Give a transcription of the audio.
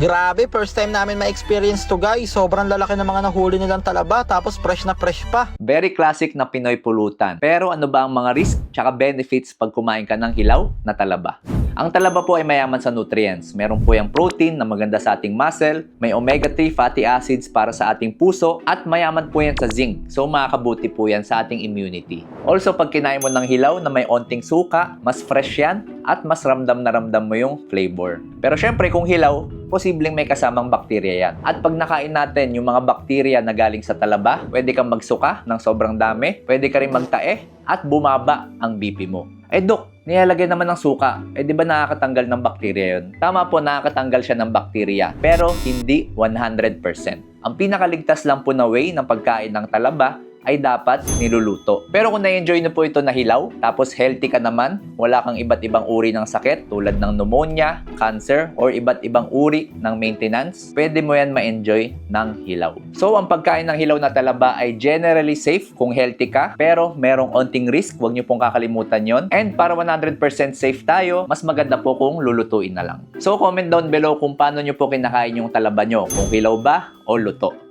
Grabe, first time namin ma-experience to guys. Sobrang lalaki ng mga nahuli nilang talaba tapos fresh na fresh pa. Very classic na Pinoy pulutan. Pero ano ba ang mga risk tsaka benefits pag kumain ka ng hilaw na talaba? Ang talaba po ay mayaman sa nutrients. Meron po yung protein na maganda sa ating muscle, may omega-3 fatty acids para sa ating puso, at mayaman po yan sa zinc. So makakabuti po yan sa ating immunity. Also, pag kinain mo ng hilaw na may onting suka, mas fresh yan at mas ramdam na ramdam mo yung flavor. Pero syempre, kung hilaw, posibleng may kasamang bakterya yan. At pag nakain natin yung mga bakterya na galing sa talaba, pwede kang magsuka ng sobrang dami, pwede ka rin magtae, at bumaba ang BP mo. Eh dok, nilalagay naman ng suka. Eh di ba nakakatanggal ng bakterya yun? Tama po, nakakatanggal siya ng bakterya. Pero hindi 100%. Ang pinakaligtas lang po na way ng pagkain ng talaba ay dapat niluluto. Pero kung na-enjoy na po ito na hilaw, tapos healthy ka naman, wala kang iba't ibang uri ng sakit tulad ng pneumonia, cancer, or iba't ibang uri ng maintenance, pwede mo yan ma-enjoy ng hilaw. So, ang pagkain ng hilaw na talaba ay generally safe kung healthy ka, pero merong onting risk, huwag niyo pong kakalimutan yon. And para 100% safe tayo, mas maganda po kung lulutuin na lang. So, comment down below kung paano niyo po kinakain yung talaba nyo, kung hilaw ba o luto.